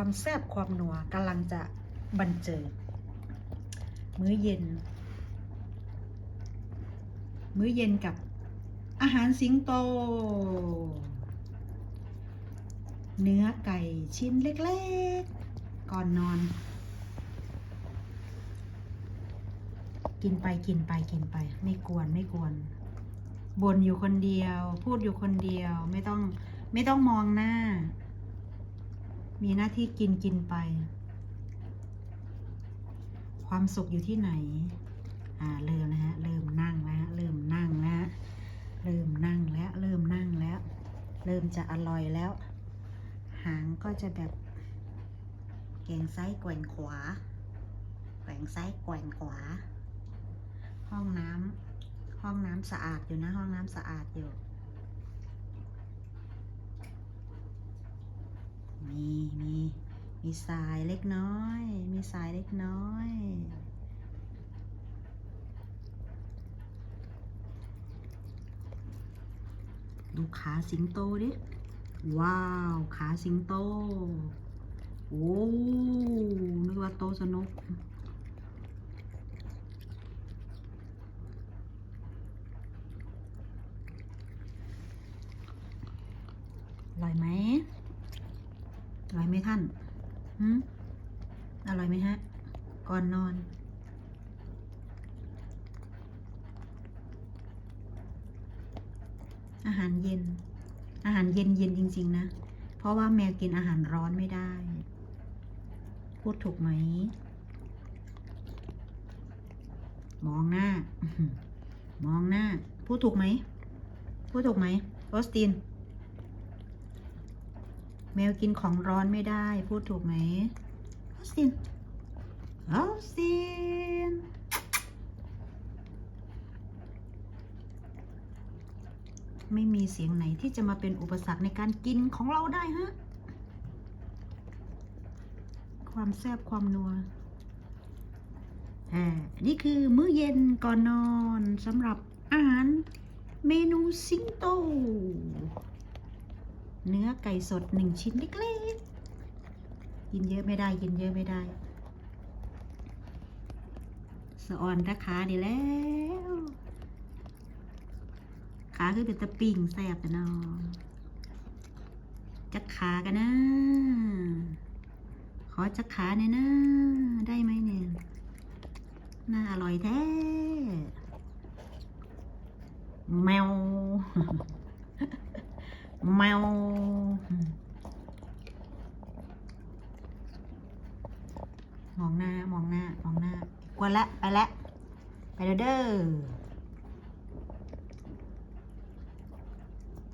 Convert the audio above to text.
ความแซ่บความนัวกำลังจะบรรเจิดมื้อเย็น มื้อเย็นกับอาหารสิงโต เนื้อไก่ชิ้นเล็กๆ ก่อนนอน กินไปกินไปกินไป ไม่กวนไม่กวนบ่นอยู่คนเดียว พูดอยู่คนเดียวไม่ต้องไม่ต้องมองหน้า มีหน้าที่กินกินไป ความสุขอยู่ที่ไหน อ่าเริ่มนะฮะ เริ่มนั่งแล้วเริ่มนั่งแล้วเริ่มนั่งแล้วเริ่มนั่งแล้ว เริ่มจะอร่อยแล้ว หางก็จะแบบแกว่งซ้ายแกว่งขวา แกว่งซ้ายแกว่งขวา ห้องน้ำห้องน้ำสะอาดอยู่นะ ห้องน้ำสะอาดอยู่ มีมี มีทรายเล็กน้อย มีทรายเล็กน้อย ดูขาสิงโตดิ ว้าว ขาสิงโต โอ้นึกว่าโตสนุกอร่อยไหมอร่อยไหมท่าน อร่อยไหมฮะ ก่อนนอน อาหารเย็น อาหารเย็นเย็นจริง ๆ นะ เพราะว่าแมวกินอาหารร้อนไม่ได้ พูดถูกไหม มองหน้า มองหน้า พูดถูกไหม พูดถูกไหมออสติน แมวกินของร้อนไม่ได้ พูดถูกไหมออสตินออสตินไม่มีเสียงไหนที่จะมาเป็นอุปสรรคในการกินของเราได้ฮะ ความแซ่บความนัวอ่านี่คือมื้อเย็นก่อนนอนสำหรับอาหารเมนูสิงโต เนื้อไก่สดหนึ่งชิ้นเล็กๆกินเยอะไม่ได้กินเยอะไม่ได้สะออนราคาดีแล้วขาคือเป็นตะปิ่งแสบแต่นอจักขากันนะ ขอจักขาเนี่ยนะ ได้ไหมเนี่ย น่าอร่อยแท้ แมว แมวมองหน้ามองหน้ามองหน้า กวนละ ไปละ ไปเด้อเด้อ